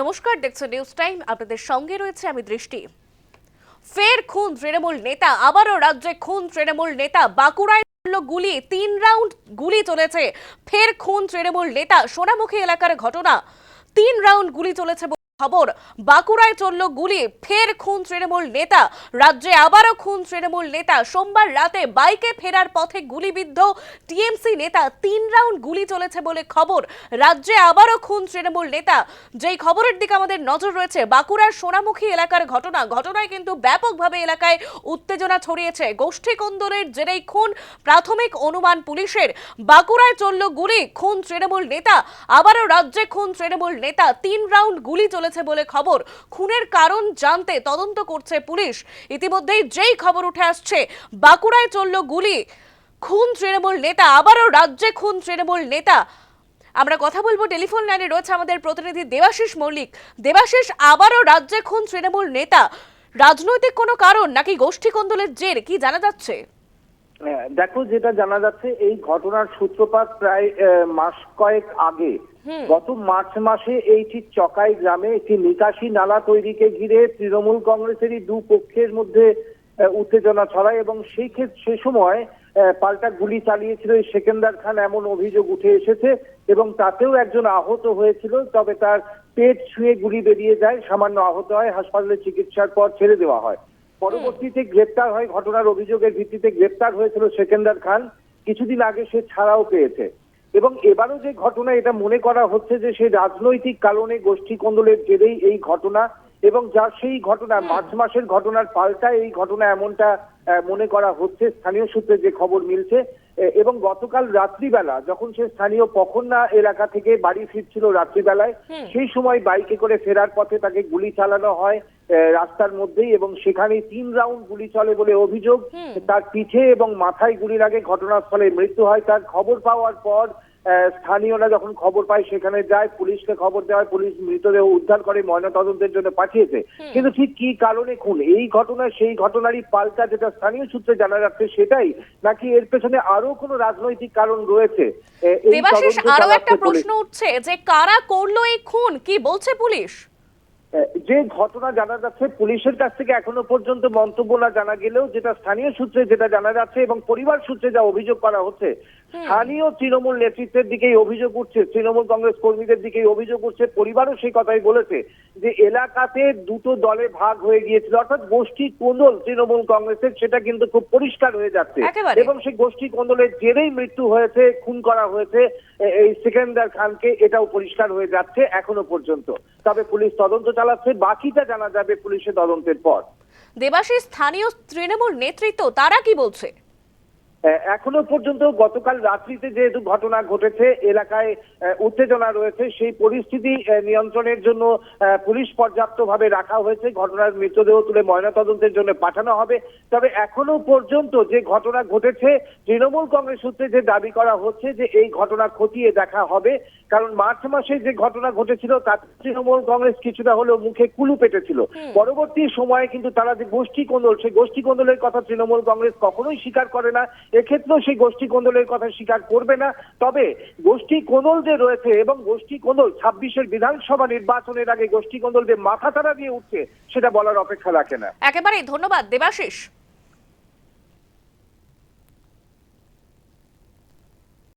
নমস্কার দেখছেন news time আপনাদের সঙ্গে রয়েছে আমি দৃষ্টি। ফের খুন তৃণমূল নেতা, আবারও রাজ্যে খুন তৃণমূল নেতা। বাঁকুড়ায় গুলি, তিন রাউন্ড গুলি চলেছে। ফের খুন তৃণমূল নেতা, সোনামুখী এলাকার ঘটনা। তিন রাউন্ড গুলি চলেছে খবর, বাঁকুড়ায় চলল গুলি, ফের খুন তৃণমূল নেতা। রাজ্যে আবারও খুন তৃণমূল নেতা। সোমবার রাতে বাইকে ফেরার পথে গুলিবিদ্ধ টিএমসি নেতা। তিন রাউন্ড গুলি চলেছে বলে খবর। রাজ্যে আবারও খুন তৃণমূল নেতা। যেই খবরের দিকে আমাদের নজর রয়েছে, বাঁকুড়ার সোনামুখী এলাকার ঘটনা। ঘটনায় কিন্তু ব্যাপকভাবে এলাকায় উত্তেজনা ছড়িয়েছে। গোষ্ঠী কন্দলের জেরেই খুন, প্রাথমিক অনুমান পুলিশের। বাঁকুড়ায় চলল গুলি, খুন তৃণমূল নেতা। আবারও রাজ্যে খুন তৃণমূল নেতা। তিন রাউন্ড গুলি চলেছে বলে খবর। খুনের কারণ জানতে তদন্ত করছে পুলিশ। ইতিমধ্যেই যেই খবর উঠে আসছে, বাঁকুড়ায় চলল গুলি। খুন তৃণমূল নেতা, আবারও রাজ্যে খুন তৃণমূল নেতা। আমরা কথা বলব, টেলিফোন লাইনে রয়েছে আমাদের প্রতিনিধি দেবাশিস মল্লিক। দেবাশিস, আবারও রাজ্যে খুন তৃণমূল নেতা। রাজনৈতিক কোনো কারণ নাকি গোষ্ঠী কন্দলের জের, কি জানা যাচ্ছে? দেখো যেটা জানা যাচ্ছে এই ঘটনার সূত্রপাত প্রায় মাস কয়েক আগে। গত মার্চ মাসে এই ঠিক চকাই গ্রামে একটি নিকাশি নালা তৈরিকে ঘিরে তৃণমূল কংগ্রেসেরই দু পক্ষের মধ্যে উত্তেজনা ছড়ায় এবং সেই ক্ষেত্রে সে সময় পাল্টা গুলি চালিয়েছিল এই সেকেন্দার খান এমন অভিযোগ উঠে এসেছে এবং তাতেও একজন আহত হয়েছিল তবে তার পেট ছুঁয়ে গুলি বেরিয়ে যায় সামান্য আহত হয় হাসপাতালে চিকিৎসার পর ছেড়ে দেওয়া হয়। পরবর্তীতে গ্রেপ্তার হয় ঘটনার অভিযোগের ভিত্তিতে গ্রেপ্তার হয়েছিল সেকেন্দার খান। কিছুদিন আগে সে ছাড়াও পেয়েছে। এবং এবারও যে ঘটনা এটা মনে করা হচ্ছে যে সেই রাজনৈতিক কারণে গোষ্ঠী কন্দলের জেরেই এই ঘটনা এবং যার সেই ঘটনা মার্চ মাসের ঘটনার পাল্টা এই ঘটনা এমনটা মনে করা হচ্ছে স্থানীয় সূত্রে যে খবর মিলছে। এবং গতকাল রাত্রিবেলা যখন সে স্থানীয় পখন্না এলাকা থেকে বাড়ি ফিরছিল রাত্রিবেলায় সেই সময় বাইকে করে ফেরার পথে তাকে গুলি চালানো হয়। রাস্তার মধ্যেই এবং সেখানে তিন রাউন্ড গুলি চলে বলে অভিযোগ। তার পিঠে এবং মাথায় গুলি লাগে ঘটনাস্থলে মৃত্যু হয়। তার খবর পাওয়ার পর স্থানীয়রা যখন খবর পায় সেখানে যায় পুলিশকে খবর দেওয়া হয় পুলিশ মৃতদেহ উদ্ধার করে ময়নাতদন্তের জন্য পাঠিয়েছে। কিন্তু ঠিক কি কারণে খুন? এই ঘটনা সেই ঘটনারই পাল্টা যেটা স্থানীয় সূত্রে জানা যাচ্ছে সেটাই। নাকি এর পেছনে আরও কোনো রাজনৈতিক কারণ রয়েছে? আরও একটা প্রশ্ন উঠছে যে কারা করল এই খুন? কি বলছে পুলিশ? যে ঘটনা জানা যাচ্ছে, পুলিশের কাছ থেকে এখনও পর্যন্ত মন্তব্য না জানা গেলেও যেটা স্থানীয় সূত্রে যেটা জানা যাচ্ছে এবং পরিবার সূত্রে যা অভিযোগ করা হচ্ছে স্থানীয় তৃণমূল নেতৃত্বের দিকেই অভিযোগ উঠছে তৃণমূল কংগ্রেস কর্মীদের দিকেই অভিযোগ উঠছে পরিবারও সেই কথাই বলেছে যে এলাকাতে দুটো দলে ভাগ হয়ে গিয়েছিল অর্থাৎ গোষ্ঠী কোন্দল তৃণমূল কংগ্রেসের সেটা কিন্তু খুব পরিষ্কার হয়ে যাচ্ছে। এবং সেই গোষ্ঠী কোন্দলের জেরেই মৃত্যু হয়েছে খুন করা হয়েছে এই সিকেন্দার খানকে এটাও পরিষ্কার হয়ে যাচ্ছে এখনও পর্যন্ত। তবে পুলিশ তদন্ত চালাচ্ছে বাকিটা জানা যাবে পুলিশের তদন্তের পর। দেবাশিস স্থানীয় তৃণমূল নেতৃত্ব তারা কি বলছে? এখনও পর্যন্ত গতকাল রাত্রিতে যেহেতু ঘটনা ঘটেছে এলাকায় উত্তেজনা রয়েছে সেই পরিস্থিতি নিয়ন্ত্রণের জন্য পুলিশ পর্যাপ্তভাবে রাখা হয়েছে। ঘটনার মৃতদেহ তুলে ময়নাতদন্তের জন্য পাঠানো হবে। তবে এখনও পর্যন্ত যে ঘটনা ঘটেছে তৃণমূল কংগ্রেস সূত্রে যে দাবি করা হচ্ছে যে এই ঘটনা খতিয়ে দেখা হবে কারণ মার্চ মাসে যে ঘটনা ঘটেছিল তাতে তৃণমূল কংগ্রেস কিছুটা হলেও মুখে কুলু পেটেছিল। পরবর্তী সময়ে কিন্তু তারা যে গোষ্ঠী কোন্দল সেই গোষ্ঠী কোন্দলের কথা তৃণমূল কংগ্রেস কখনোই স্বীকার করে না। এক্ষেত্রেও সেই গোষ্ঠী কোন্দলের কথা স্বীকার করবে না। তবে গোষ্ঠী কোন্দল যে রয়েছে এবং গোষ্ঠী কোন্দল ছাব্বিশের বিধানসভা নির্বাচনের আগে গোষ্ঠী কোন্দল যে মাথা তারা দিয়ে উঠছে, সেটা বলার অপেক্ষা রাখে না। একেবারেই, ধন্যবাদ, দেবাশিস।